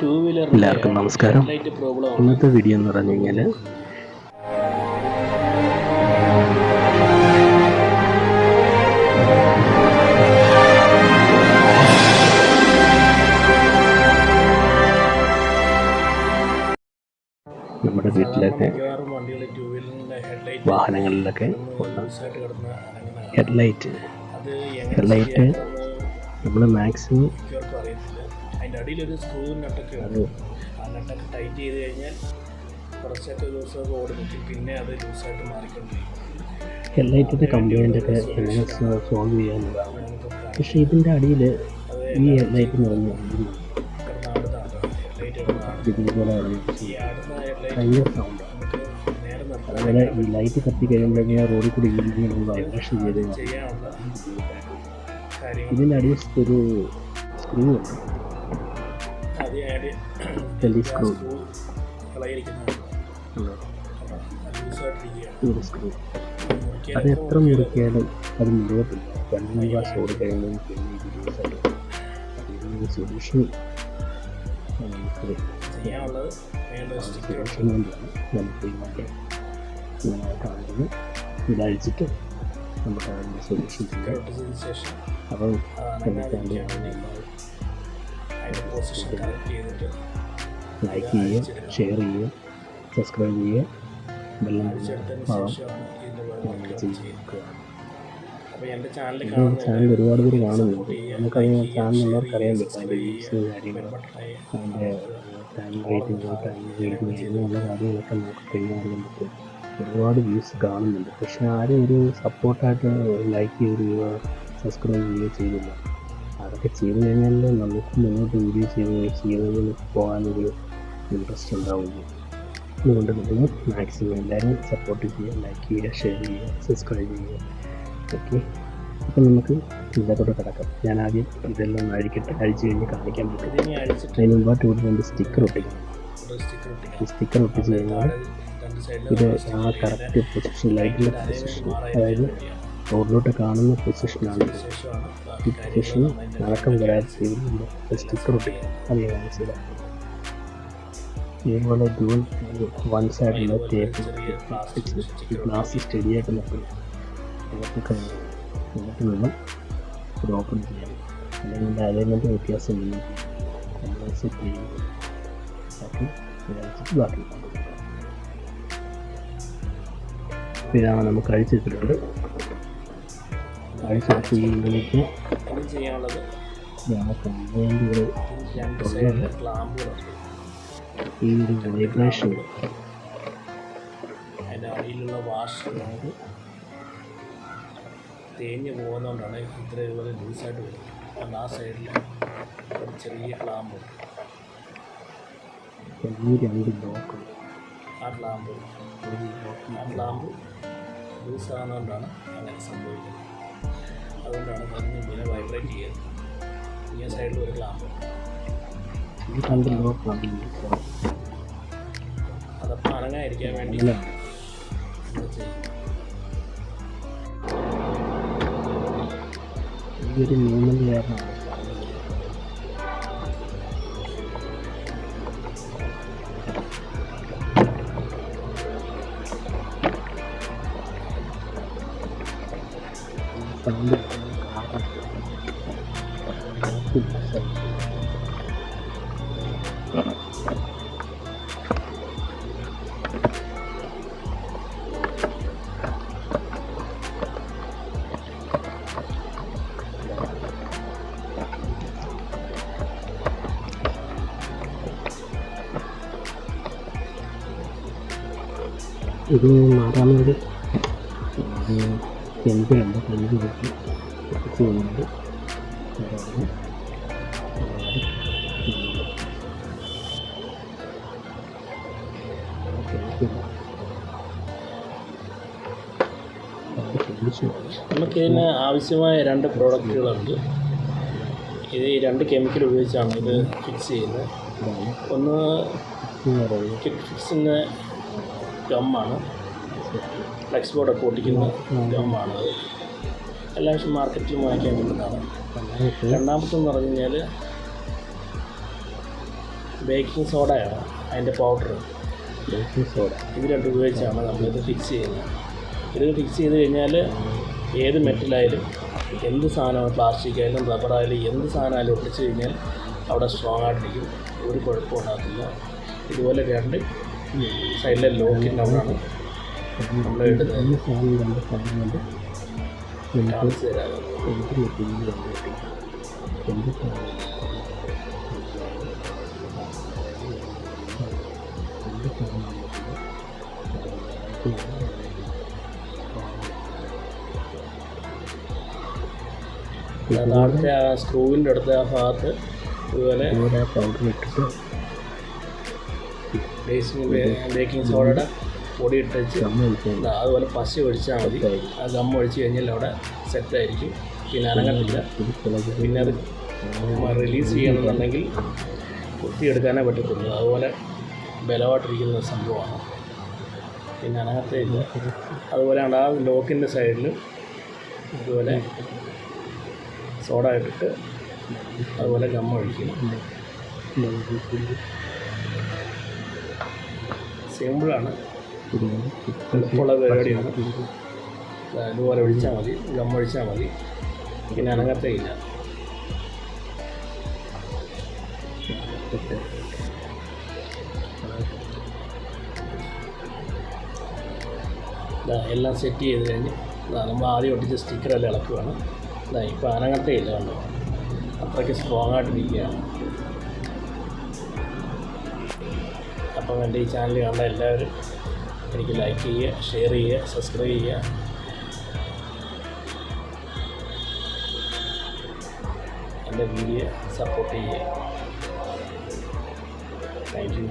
Two wheeler എല്ലാവർക്കും നമസ്കാരം. ഇന്നത്തെ വീഡിയോ എന്ന് പറഞ്ഞു കഴിഞ്ഞാൽ നമ്മുടെ വീട്ടിലൊക്കെ വാഹനങ്ങളിലൊക്കെ ഹെഡ്ലൈറ്റ് ഹെഡ്ലൈറ്റ് നമ്മൾ മാക്സിമം അതിന്റെ അടിയിലൊരു സ്ക്രൂ നട്ടൊക്കെ ഉണ്ട്. ആ നട്ടൊക്കെ ടൈറ്റ് ചെയ്ത് കഴിഞ്ഞാൽ കുറച്ചൊക്കെ ദിവസമൊക്കെ ഓടി നിൽക്കും പിന്നെ അത് ലൂസായിട്ട് മാറിക്കൊണ്ടിരിക്കും. ഹെഡ്ലൈറ്റിന്റെ കംപ്ലൈന്റ് ഒക്കെ എങ്ങനെ സോൾവ് ചെയ്യാവുന്നതാണ് പക്ഷേ ഇതിന്റെ അടിയിൽ ഈ ഹെഡ്ലൈറ്റ് എന്ന് പറഞ്ഞാൽ ഭയങ്കര സൗണ്ടാണ് അതുപോലെ ഈ ലൈറ്റ് കത്തി കഴിയുമ്പോഴേ റോഡിൽ കൂടി ഇരിക്കുന്ന വൈബ്രേഷൻ ചെയ്ത് ഇതിന്റെ അടിയിൽ ഒരു സ്ക്രൂ ഉണ്ട്. അത്. എത്ര മുറിക്കാലും അത് മുറിയത്തില്ല രണ്ട് മൂന്ന് പ്രാവശ്യം ഓടി കഴിയുമ്പോൾ പിന്നെ ഇത് ലൂസായി അതിനൊരു സൊല്യൂഷൻ നമുക്ക് സൊല്യൂഷൻ വേണ്ടിയാണ് നമുക്ക് ഇങ്ങനെ ഇങ്ങനെ കാണുന്നത് ഇതഴിച്ചിട്ട് നമുക്ക് അതിന്റെ സൊല്യൂഷൻ അപ്പം നമുക്ക് അതിന്റെ പൊസിഷൻ കറക്റ്റ് ചെയ്തിട്ട് ലൈക്ക് ചെയ്യുക ഷെയർ ചെയ്യുക സബ്സ്ക്രൈബ് ചെയ്യുക ചാനൽ ചാനൽ ഒരുപാട് പേര് കാണുന്നുണ്ട്. നമുക്കറിയാം ചാനലുള്ളവർക്ക് അറിയാൻ പറ്റും അതിന്റെ വ്യൂസ് കാര്യങ്ങൾ അതിന്റെ ടൈം റേറ്റിംഗ് എന്നുള്ള കാര്യങ്ങളൊക്കെ നമുക്ക് കഴിഞ്ഞാലും പറ്റും ഒരുപാട് വ്യൂസ് കാണുന്നുണ്ട്. പക്ഷെ ആരും ഒരു സപ്പോർട്ടായിട്ട് ലൈക്ക് ചെയ്യുകയോ സബ്സ്ക്രൈബ് ചെയ്യുകയോ ചെയ്തില്ല. അതൊക്കെ ചെയ്ത് കഴിഞ്ഞാൽ നമുക്ക് മുന്നോട്ട് വീഡിയോ ചെയ്ത് ചെയ്യുന്നതിന് പോകാനൊരു ഇൻട്രസ്റ്റ് ഉണ്ടാവുള്ളൂ. അതുകൊണ്ട് നിങ്ങൾ മാക്സിമം എല്ലാവരും സപ്പോർട്ട് ചെയ്യുക ലൈക്ക് ചെയ്യുക ഷെയർ ചെയ്യുക സബ്സ്ക്രൈബ് ചെയ്യുക. ഓക്കെ അപ്പം നമുക്ക് ഇതിലോട്ട് കിടക്കാം. ഞാൻ ആദ്യം ഇതെല്ലാം അഴിക്കട്ടെ അഴിച്ച് കഴിഞ്ഞ് കാണിക്കാൻ പറ്റും അതിന് മുമ്പായിട്ട് ഇവിടെ രണ്ട് സ്റ്റിക്കർ ഒട്ടിക്കണം. സ്റ്റിക്കർ ഒട്ടിച്ച് കഴിഞ്ഞാൽ ഇത് ആ കറക്റ്റ് പൊസിഷൻ ലൈറ്റിന്റെ പൊസിഷൻ അതായത് റോഡിലോട്ട് കാണുന്ന പൊസിഷനാണ് പൊസിഷൻ നടക്കം വരാതെ ചെയ്ത് സ്റ്റിക്കർ ഒട്ടിക്കണം അത് ഞാൻ കാണിച്ചത് ഇതുപോലെ ഡ്യൂൾ വൺ സൈഡിലുള്ള ടേപ്പ് ഗ്ലാസ് സ്റ്റഡി ആയിട്ട് നിൽക്കും എന്നിട്ട് കഴിഞ്ഞ് എന്നിട്ട് വേണം ഇത് ഓപ്പൺ ചെയ്യാൻ അല്ലെങ്കിൽ അലൈൻമെന്റ് വ്യത്യാസം സെറ്റ് ചെയ്യും ബാക്കി ഇതാണ് നമുക്ക് അഴിച്ചിട്ടിട്ടുണ്ട് ഈ ഒരു വൈബ്രേഷൻ അതിന്റെ അടിയിലുള്ള വാഷ് നമുക്ക് തേഞ്ഞ് പോകുന്നതുകൊണ്ടാണ് ഇത്ര ഇതുപോലെ ലൂസായിട്ട് വരുന്നത്. കാരണം ആ സൈഡിൽ ഒരു ചെറിയ ക്ലാമ്പ് ആ ക്ലാമ്പ് ആ ക്ലാമ്പ് ലൂസാകുന്നതുകൊണ്ടാണ് അങ്ങനെ സംഭവിക്കുന്നത്. അതുകൊണ്ടാണ് അതിന് ഇങ്ങനെ വൈബ്രേറ്റ് ചെയ്യുന്നത് ഈ സൈഡിൽ ഒരു ക്ലാമ്പ് ഈ രണ്ട് ബ്ലോക്കാണ് ഒരു അനങ്ങാതിരിക്കാൻ വേണ്ടി ഇല്ല നമ്മൾ ചെയ്യും ഈ ഒരു മൂവ്മെന്റ് കാരണമാണ് സൗണ്ട് ഇത് മാറാനൊരു കെമിക്കലുണ്ട് കെമിക്കൽ വെച്ച് ചെയ്യുന്നുണ്ട് നമുക്ക് ഇതിന് ആവശ്യമായ രണ്ട് പ്രോഡക്റ്റുകളുണ്ട്. ഇത് ഈ രണ്ട് കെമിക്കൽ ഉപയോഗിച്ചാണ് ഇത് ഫിക്സ് ചെയ്യുന്നത്. ഒന്ന് കിക്ക് ഫിക്സിന്റെ ഗമ്മാണ് ഫ്ലെക്സ് ബോർഡൊക്കെ ഒട്ടിക്കുന്ന എല്ലാ വർഷം മാർക്കറ്റിൽ വാങ്ങിക്കാൻ കിട്ടുന്നതാണ് രണ്ടാമത്തെന്ന് പറഞ്ഞു കഴിഞ്ഞാൽ ബേക്കിംഗ് സോഡയാണ് അതിന്റെ പൗഡർ ബേക്കിംഗ് സോഡ ഇത് രണ്ടും ഉപയോഗിച്ചാണ് നമ്മളിത് ഫിക്സ് ചെയ്യുന്നത്. ഇത് ഫിക്സ് ചെയ്ത് കഴിഞ്ഞാൽ ഏത് മെറ്റലായാലും എന്ത് സാധനമാണ് പ്ലാസ്റ്റിക് ആയാലും റബ്ബറായാലും എന്ത് സാധനമായാലും ഒട്ടിച്ച് കഴിഞ്ഞാൽ അവിടെ സ്ട്രോങ് ആയിട്ടിരിക്കും. ഒരു കുഴപ്പമുണ്ടാക്കില്ല ഇതുപോലെ രണ്ട് സൈഡിലെ ലോക്കിന്റെ അവിടെയാണ് താഴത്തെ ആ സ്ക്രൂവിന്റെ അടുത്ത ആ ഭാഗത്ത് ഇതുപോലെ പൗഡർ ഇട്ടിട്ട് ബേസിങ് ബേക്കിംഗ് സോഡയുടെ പൊടി ഇട്ട് വെച്ച് ഒഴിക്കാൻ ദാ അതുപോലെ പശ ഒഴിച്ചാൽ മതി. ആ ഗം ഒഴിച്ച് കഴിഞ്ഞാൽ അവിടെ സെറ്റായിരിക്കും. പിന്നെ അനങ്ങത്തില്ല. പിന്നെ അത് റിലീസ് ചെയ്യണമെന്നുണ്ടെങ്കിൽ കുത്തിയെടുക്കാനേ പറ്റത്തുള്ളൂ. അതുപോലെ ബലമായിട്ടിരിക്കുന്ന സംഭവമാണ്. പിന്നെ അനങ്ങത്തേ ഇല്ല അതുപോലെ ആ ലോക്കിന്റെ സൈഡിൽ ഇതുപോലെ സോഡ ഇട്ടിട്ട് അതുപോലെ ഗമ്മ ഒഴിക്കും. സിമ്പിളാണ്. എളുപ്പമുള്ള പരിപാടിയാണ്. ഇതുപോലെ ഒഴിച്ചാൽ മതി ഗം ഒഴിച്ചാൽ മതി. പിന്നെ അനങ്ങത്തേ ഇല്ല. ദാ എല്ലാം സെറ്റ് ചെയ്ത് കഴിഞ്ഞ് നമ്മൾ ആദ്യം ഒട്ടിച്ച സ്റ്റിക്കറെല്ലാം ഇളക്കുവാണ്. ഇതാ ഇപ്പോൾ അനങ്ങത്തേ ഇല്ല കണ്ടോ? അത്രയ്ക്ക് സ്ട്രോങ് ആയിട്ടിരിക്കുകയാണ് അപ്പം എന്റെ ഈ ചാനൽ കണ്ട എല്ലാവരും എനിക്ക് ലൈക്ക് ചെയ്യുക ഷെയർ ചെയ്യുക സബ്സ്ക്രൈബ് ചെയ്യുക. എന്റെ വീഡിയോ സപ്പോർട്ട് ചെയ്യുക. Thank you